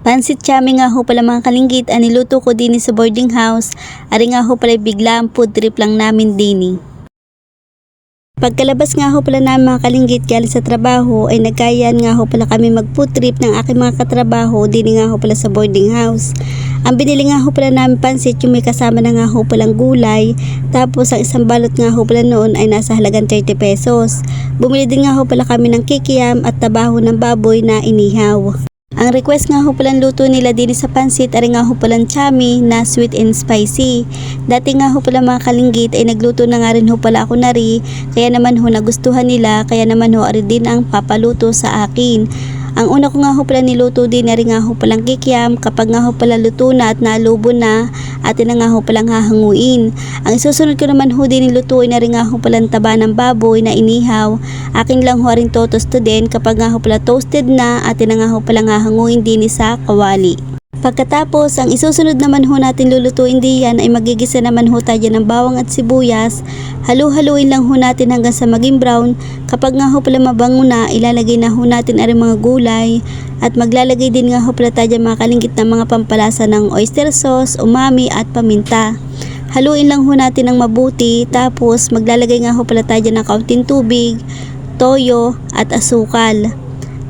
Pansit chami nga ho pala mga kalinggit, ang niluto ko din sa boarding house. Ari nga ho pala bigla ang food trip lang namin din. Pagkalabas nga ho pala namin mga kalinggit galing sa trabaho ay nagkayan nga ho pala kami mag food trip ng aking mga katrabaho din nga ho pala sa boarding house. Ang binili nga ho pala namin pansit yung may kasama na nga ho palang gulay tapos ang isang balot nga ho pala noon ay nasa halagang 30 pesos. Bumili din nga ho pala kami ng kikiyam at tabaho ng baboy na inihaw. Ang request nga ho palang luto nila din sa pansit ay nga ho palang chami na sweet and spicy. Dati nga ho pala mga kalinggit ay nagluto na nga rin ho pala ako na rin, kaya naman ho nagustuhan nila, kaya naman ho ari din ang papaluto sa akin. Ang una ko nga ho pala niluto din na rin nga ho palang kikiam kapag nga ho pala luto na at nalubo na atin na nga ho palang hahanguin. Ang isusunod ko naman ho din nilutuin na rin nga ho palang taba ng baboy na inihaw. Akin lang ho rin to tosto din kapag nga ho pala toasted na atin na nga ho palang hahanguin din sa kawali. Pagkatapos, ang isusunod naman ho natin lulutuin diyan ay magigisa naman ho tayo ng bawang at sibuyas. Halu-haluin lang ho natin hanggang sa maging brown. Kapag nga ho pala mabango na, ilalagay na ho natin ang mga gulay. At maglalagay din nga ho pala tayo mga kalingkit ng mga pampalasa ng oyster sauce, umami at paminta. Haluin lang ho natin ng mabuti tapos maglalagay nga ho pala tayo ng kaunting tubig, toyo at asukal.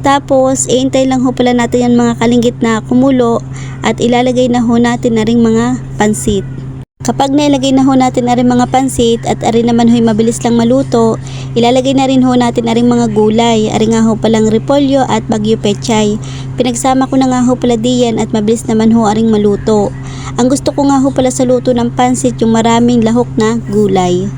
Tapos, iintay lang ho pala natin yan mga kalinggit na kumulo at ilalagay na ho natin na ring mga pansit. Kapag nailagay na ho natin na rin mga pansit at ari naman ho'y mabilis lang maluto, ilalagay na rin ho natin na rin mga gulay, ari nga ho palang repolyo at bagyo pechay. Pinagsama ko na nga ho pala diyan at mabilis naman ho aring maluto. Ang gusto ko nga ho pala sa luto ng pansit yung maraming lahok na gulay.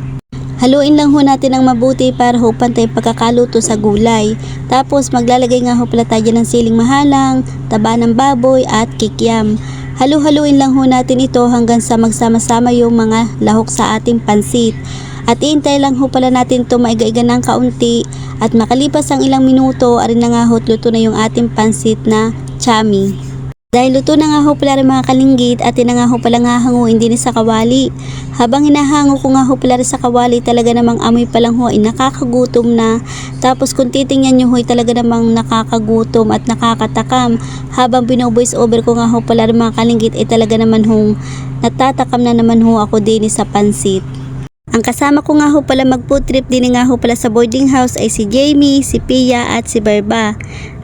Haluin lang ho natin ng mabuti para ho pantay pagkakaluto sa gulay. Tapos maglalagay nga ho pala tayo ng siling mahalang, taba ng baboy at kikiam. Halu-haluin lang ho natin ito hanggang sa magsama-sama yung mga lahok sa ating pansit. At iintay lang ho pala natin ito maigaiga ng kaunti at makalipas ang ilang minuto, arin na nga ho luto na yung ating pansit na chami. Dahil luto na nga ho pala rin mga kalinggit at na nga ho pala nga hanguin din sa kawali. Habang hinahango ko nga ho pala sa kawali talaga namang amoy pa lang ho ay nakakagutom na. Tapos kung titingnan nyo ho ay talaga namang nakakagutom at nakakatakam. Habang binovoice over ko nga ho pala rin mga kalinggit ay talaga naman ho natatakam na naman ho ako din sa pansit. Ang kasama ko nga ho pala mag food trip din nga ho pala sa boarding house ay si Jamie, si Pia at si Barba.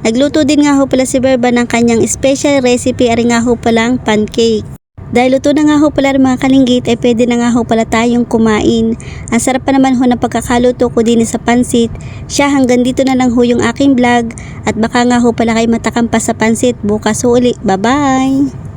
Nagluto din nga ho pala si Barba ng kanyang special recipe ari nga ho palang pancake. Dahil luto na nga ho pala mga kalinggit ay pwede na nga ho pala tayong kumain. Ang sarap pa naman ho ng pagkakaluto ko din sa pansit. Siya hanggang dito na lang ho yung aking vlog at baka nga ho pala kayo matakam pa sa pansit bukas ho uli. Bye bye!